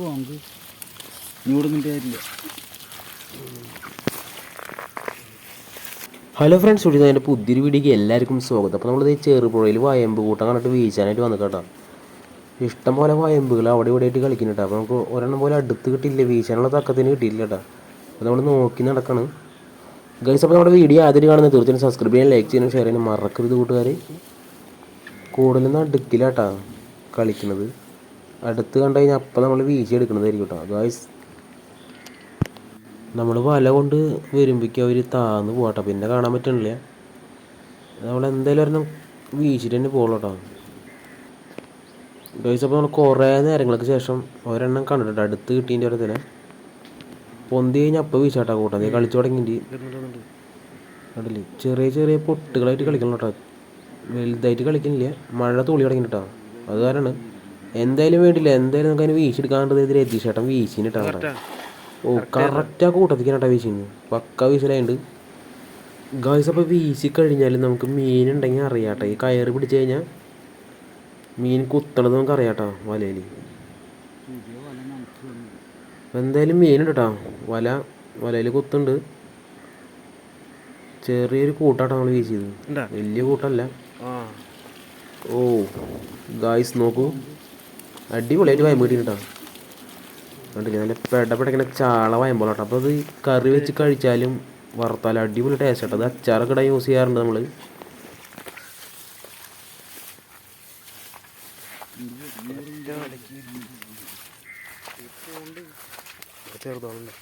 പോവാം നമുക്ക് ഇങ്ങോട്ട് പേരില്ല. ഹലോ ഫ്രണ്ട്സ് ഇവിടെ എന്റെ പുതിയൊരു വീഡിയോക്ക് എല്ലാവർക്കും സ്വാഗതം. അപ്പോൾ നമ്മളിത് ചെറുപുഴയിൽ വയമ്പ് കൂട്ടം കണ്ടിട്ട് വീശാനായിട്ട് വന്നു കേട്ടോ. ഇഷ്ടം പോലെ വയമ്പുകൾ അവിടെ ഇവിടെ ആയിട്ട് കളിക്കുന്നുണ്ട് അപ്പോൾ നമുക്ക് ഒരെണ്ണം പോലെ അടുത്ത് കിട്ടിയില്ല വീശാനുള്ള തക്കത്തിന് കിട്ടിയില്ല കേട്ടോ. അപ്പോൾ നമ്മൾ നോക്കി നടക്കണം. ഗൈസ് അപ്പോൾ നമ്മുടെ വീഡിയോ ആദ്യം കാണുന്നത് തീർച്ചയായും സബ്സ്ക്രൈബ് ചെയ്യാൻ ലൈക്ക് ചെയ്യാനും ഷെയർ ചെയ്യാനും മറക്കരുത് കൂട്ടുകാർ കൂടുതലൊന്നും അടുക്കില്ല കേട്ടോ കളിക്കുന്നത്. അടുത്ത് കണ്ടു കഴിഞ്ഞാൽ അപ്പം നമ്മൾ വീശി എടുക്കുന്നതായിരിക്കും കേട്ടോ ഗൈസ് നമ്മൾ വല കൊണ്ട് വരുമ്പോഴേക്കും അവർ താന്ന് പോകട്ടോ പിന്നെ കാണാൻ പറ്റണില്ല. നമ്മൾ എന്തായാലും ഒരെണ്ണം വീശിട്ട് തന്നെ പോകുള്ളൂ കേട്ടോ ഗൈസ് അപ്പോൾ നമ്മൾ കുറേ നേരങ്ങൾക്ക് ശേഷം ഒരെണ്ണം കണ്ടിട്ടുണ്ട് അടുത്ത് കിട്ടീന്റെ തന്നെ പൊന്തി കഴിഞ്ഞാൽ അപ്പം വീശാട്ടാ കൂട്ടോ. നീ കളിച്ചു തുടങ്ങിയിട്ട്. കണ്ടില്ലേ? ചെറിയ ചെറിയ പൊട്ടുകളായിട്ട് കളിക്കണം കേട്ടോ വലുതായിട്ട് കളിക്കണില്ല. മഴ തുള്ളി തുടങ്ങിയിട്ടാണ് അത് കാരണം എന്തായാലും വേണ്ടില്ല. എന്തായാലും നമുക്ക് അതിന് വീശിയെടുക്കാണ്ടത് ഇതിൽ വീശിന് വീശിനിട്ടാ ഓ കറക്റ്റ് ആ കൂട്ടത്തിക്കാണ് കേട്ടോ വീശിന്ന് പക്ക വീശലായുണ്ട്. ഗൈസ് അപ്പോൾ വീശി കഴിഞ്ഞാൽ നമുക്ക് മീൻ ഉണ്ടെങ്കിൽ അറിയാട്ടോ ഈ കയറ് പിടിച്ചു കഴിഞ്ഞാൽ മീൻ കുത്തണത് നമുക്ക് അറിയാട്ടോ വലയിൽ എന്തായാലും മീനുണ്ട് കേട്ടോ. വല വലയിൽ കുത്തുണ്ട്. ചെറിയൊരു കൂട്ടാട്ടോ നമ്മൾ വീശിയത് വലിയ കൂട്ടല്ല. ഓ ഗായ്സ് നോക്കൂ. അടിപൊളിയായിട്ട് വയമ്പ് കിട്ടിയിട്ടാ കണ്ടില്ലേ? നല്ല പെടപ്പെടങ്ങനെ ചാള വയമ്പോളാട്ടോ അപ്പോൾ അത് കറി വെച്ച് കഴിച്ചാലും വറുത്താലും അടിപൊളി ടേസ്റ്റ് ആട്ടോ. അത് അച്ചാറൊക്കെ ഇടാൻ യൂസ് ചെയ്യാറുണ്ട് നമ്മൾ ചെറുതാണല്ലോ?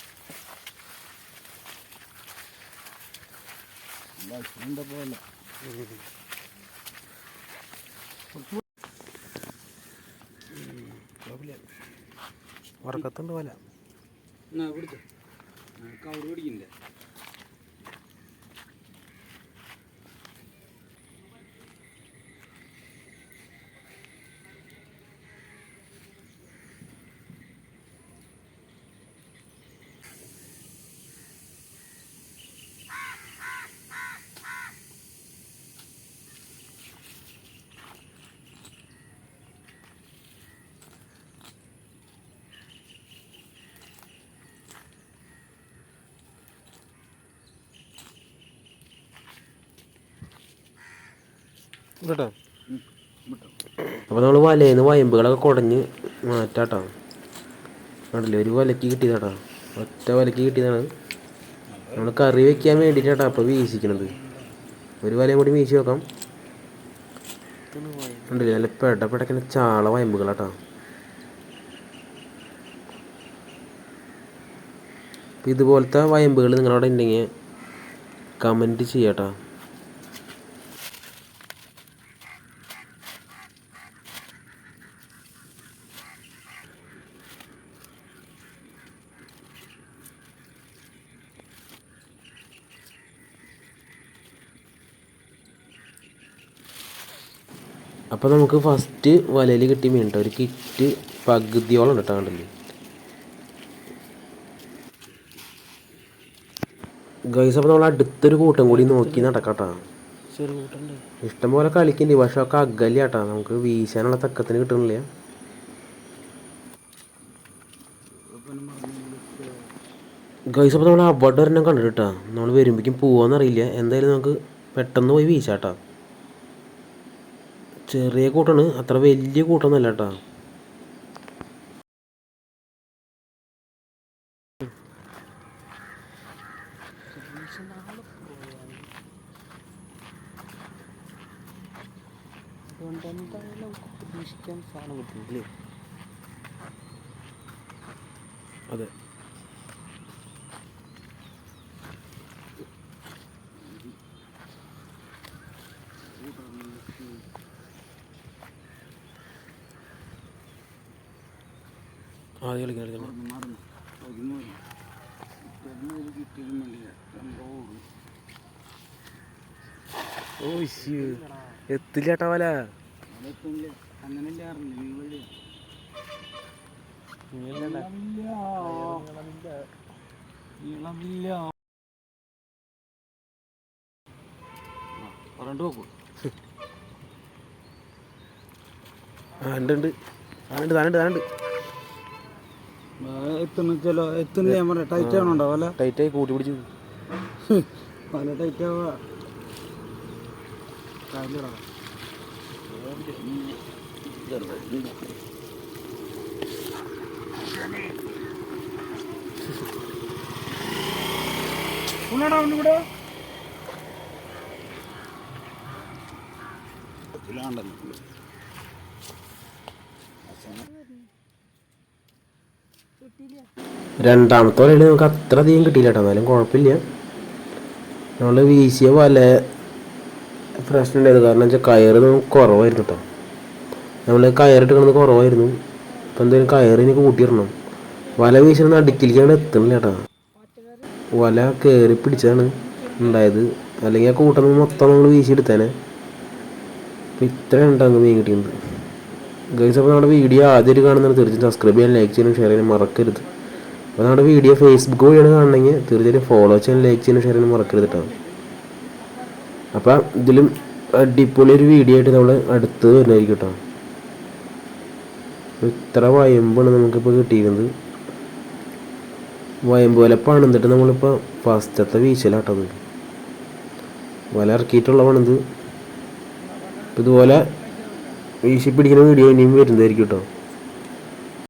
വറക്കത്തുണ്ട് പോലെ. നമ്മൾ അപ്പോൾ നമ്മൾ വലയിൽ വയമ്പുകളൊക്കെ കുടഞ്ഞ് മാറ്റാട്ടോ. കണ്ടില്ലേ? ഒരു വലക്ക് കിട്ടിയതാട്ടോ. ഒറ്റ വലക്ക് കിട്ടിയതാണ്. നമ്മൾ കറി വെക്കാൻ വേണ്ടിയിട്ടാട്ടോ അപ്പോൾ വീശിക്കണത്. ഒരു വലയും കൂടി വീശി വെക്കാം കണ്ടില്ലേ? നല്ല പെട പെടക്കുന്ന ചാള വയമ്പുകളാട്ടോ. ഇതുപോലത്തെ വയമ്പുകൾ നിങ്ങളവിടെ ഉണ്ടെങ്കിൽ കമന്റ് ചെയ്യാട്ടോ. അപ്പോൾ നമുക്ക് ഫസ്റ്റ് വലയിൽ കിട്ടിയ മീൻ കേട്ടോ ഒരു കിറ്റ് പകുതിയോളം കേട്ടോ കണ്ടല്ലേ? ഗൈസ് അപ്പോൾ നമ്മൾ അടുത്തൊരു കൂട്ടം കൂടി നോക്കി നടക്കാട്ടാ. ഇഷ്ടംപോലെ കളിക്കുന്നുണ്ട് പക്ഷെ ഒക്കെ അകലെയാട്ടാ. നമുക്ക് വീശാനുള്ള തക്കത്തിന് കിട്ടണില്ല. ഗൈസ് അപ്പോൾ നമ്മൾ അവിടെ ഒരെണ്ണം കണ്ടിട്ടാ നമ്മൾ വരുമ്പോഴേക്കും പോവാന്നറിയില്ല. എന്തായാലും നമുക്ക് പെട്ടെന്ന് പോയി വീശാട്ടാ. ചെറിയ കൂട്ടാണ്. അത്ര വലിയ കൂട്ടൊന്നുമല്ല കേട്ടോ. അതുകൊണ്ട് എന്തായാലും നമുക്ക് പ്രതീക്ഷിക്കാൻ സാധനം കിട്ടുന്നില്ലേ? അതെ. ആദ്യം കളിക്കണം കളിക്കണം എത്തില്ല ചേട്ടാ വല. നോക്കൂ ആ ഉണ്ട് താനുണ്ട് താനുണ്ട്. എത്തുന്ന ചില എത്തുന്ന ഞാൻ പറയാം ടൈറ്റ് ആണോ വല? ടൈറ്റായി കൂട്ടി പിടിച്ചു. വല ടൈറ്റ് ആവുക കാലിടാ ഉള്ളടാ ഒന്നുകൂടെ രണ്ടാമത്തെ വലയിൽ നമുക്ക് അത്ര അധികം കിട്ടിയില്ല കേട്ടോ. എന്നാലും കുഴപ്പമില്ല. നമ്മൾ വീശിയ വല പ്രശ്നം ഉണ്ടായത് കാരണം വെച്ചാൽ കയറ് നമുക്ക് കുറവായിരുന്നു കേട്ടോ. നമ്മൾ കയറിട്ട് കിടന്ന് കുറവായിരുന്നു. അപ്പം എന്തായാലും കയറിന് കൂട്ടിയിടണം വല വീശിരുന്ന അടുക്കിലേക്കാണ് എത്തണില്ല കേട്ടോ. വല കയറി പിടിച്ചാണ് ഉണ്ടായത്. അല്ലെങ്കിൽ ആ കൂട്ടം മൊത്തം നമ്മൾ വീശിയെടുത്തേനെ. അപ്പം ഇത്ര ഉണ്ടാകും മീൻ കിട്ടിയത്. ഗൈസ് അപ്പോൾ നമ്മുടെ വീഡിയോ ആദ്യമായിട്ട് കാണുന്നതാണ്. തീർച്ചയായും സബ്സ്ക്രൈബ് ചെയ്യാൻ ലൈക്ക് ചെയ്യാനും ഷെയർ ചെയ്യാനും മറക്കരുത്. അപ്പോൾ നമ്മുടെ വീഡിയോ ഫേസ്ബുക്ക് വഴിയാണ് കാണണമെങ്കിൽ തീർച്ചയായിട്ടും ഫോളോ ചെയ്യാൻ ലൈക്ക് ചെയ്യാനും ഷെയർ ചെയ്യാനും മറക്കരുത് കേട്ടോ അപ്പം ഇതിലും അടിപൊളി ഒരു വീഡിയോ ആയിട്ട് നമ്മൾ അടുത്ത് വരുന്നതായിരിക്കും കേട്ടോ ഇത്ര വയമ്പാണ് നമുക്കിപ്പോൾ കിട്ടിയിരുന്നത് വയമ്പ് വല പണിതിട്ട് നമ്മളിപ്പോൾ ഫസ്റ്റത്തെ വീശലാട്ടത് വല ഇറക്കിയിട്ടുള്ള പണിത് ഇതുപോലെ വീശി പിടിക്കുന്ന വീഡിയോ ഇനിയും വരുന്നതായിരിക്കും കേട്ടോ